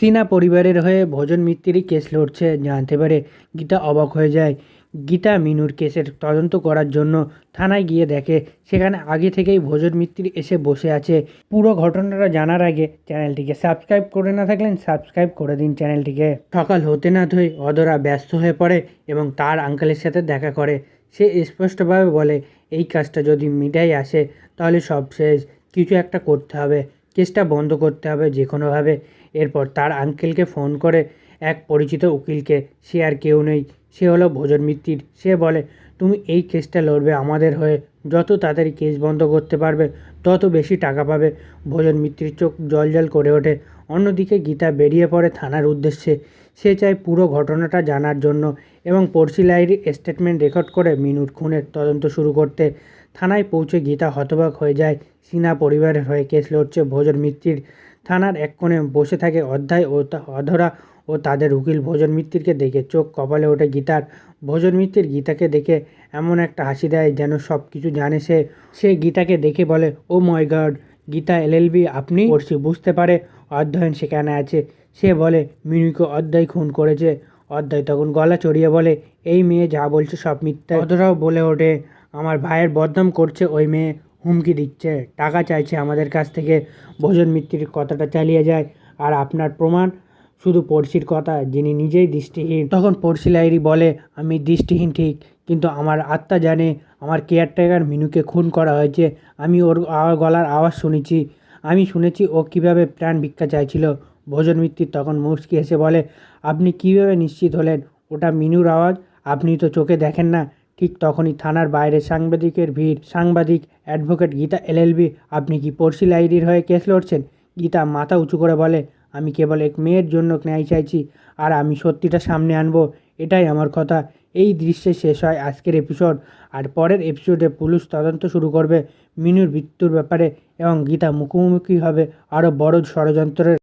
সিনহা পরিবারের হয়ে ভোজন মিত্তিরই কেস লড়ছে, জানতে পারে গীতা অবাক হয়ে যায়। গীতা মিনুর কেসের তদন্ত করার জন্য থানায় গিয়ে দেখে, সেখানে আগে থেকেই ভোজন মিত্তির এসে বসে আছে। পুরো ঘটনাটা জানার আগে চ্যানেলটিকে সাবস্ক্রাইব করে না থাকলেন, সাবস্ক্রাইব করে দিন চ্যানেলটিকে। সকাল হতে না ধরে অদরা ব্যস্ত হয়ে পড়ে এবং তার আঙ্কেলের সাথে দেখা করে। সে স্পষ্টভাবে বলে, এই কাজটা যদি মিটাই আসে, তাহলে সব শেষ কিছু একটা করতে হবে। কেসটা বন্ধ করতে হবে যে কোনোভাবে এরপর তার আঙ্কেলকে ফোন করে এক পরিচিত উকিলকে, সে আর কেউ নেই। সে হলো ভোজন মিত্তির। সে বলে, তুমি এই কেসটা লড়বে আমাদের হয়ে। যত তাড়াতাড়ি কেস বন্ধ করতে পারবে, তত বেশি টাকা পাবে। ভোজন মিত্তির চোখ জল করে ওঠে। অন্যদিকে গীতা বেরিয়ে পড়ে থানার উদ্দেশ্যে। সে চায় পুরো ঘটনাটা জানার জন্য এবং পড়শি লাইরির স্টেটমেন্ট রেকর্ড করে মিনুর খুনের তদন্ত শুরু করতে। থানায় পৌঁছে গীতা হতবাক হয়ে যায়। সিনা পরিবারের হয়ে কেস লড়ছে ভোজন মিত্তির। থানার এক কোণে বসে থাকে অধ্যায় ও অধরা ও তাদের উকিল ভোজন মিত্তিরকে দেখে চোখ কপালে ওঠে গীতার। ভোজন মিত্তির গীতাকে দেখে এমন একটা হাসি দেয় যেন সব কিছু জানে সে। সে গীতাকে দেখে বলে, oh my god, Gita LLB আপনি পড়ছি, বুঝতে পারে অধ্যয়ন সেখানে আছে। সে বলে, মিনুকে অধ্যায় খুন করেছে। অধ্যায় তখন গলা চড়িয়ে বলে, এই মেয়ে যা বলছে সব মিথ্যা। অধরাও বলে ওঠে আমার ভাইয়ের বদনাম করছে, ওই মেয়ে হুমকি দিচ্ছে। টাকা চাইছে, আমাদের কাছ থেকে ভোজন মিত্তির কথাটা চালিয়ে যায়। আর আপনার প্রমাণ? শুধু পড়শির কথা, যিনি নিজেই দৃষ্টিহীন। তখন পড়শি লাইরি বলে, আমি দৃষ্টিহীন ঠিক, কিন্তু আমার আত্মা জানে, আমার কেয়ারটেকার মিনুকে খুন করা হয়েছে। আমি ওর গলার আওয়াজ শুনেছি। আমি শুনেছি ও কীভাবে প্রাণ ভিক্ষা চাইছিল। ভোজন মিত্তির তখন মুচকি এসে বলে, আপনি কীভাবে নিশ্চিত হলেন? ওটা মিনুর আওয়াজ? আপনি তো চোখে দেখেন না। ঠিক তখনই থানার বাইরে সাংবাদিকের ভিড়। সাংবাদিক অ্যাডভোকেট গীতা এলএলবি, আপনি কি পড়শি লাইরির হয়ে কেস লড়ছেন? গীতা মাথা উঁচু করে বলে, আমি কেবল এক মেয়ের জন্য ন্যায় চাইছি, আর আমি সত্যিটা সামনে আনব, এটাই আমার কথা। এই দৃশ্যে শেষ হয় আজকের এপিসোড। আর পরের এপিসোডে পুলিশ তদন্ত শুরু করবে মিনুর মৃত্যুর ব্যাপারে, এবং গীতা মুখোমুখি হবে আরও বড় ষড়যন্ত্রের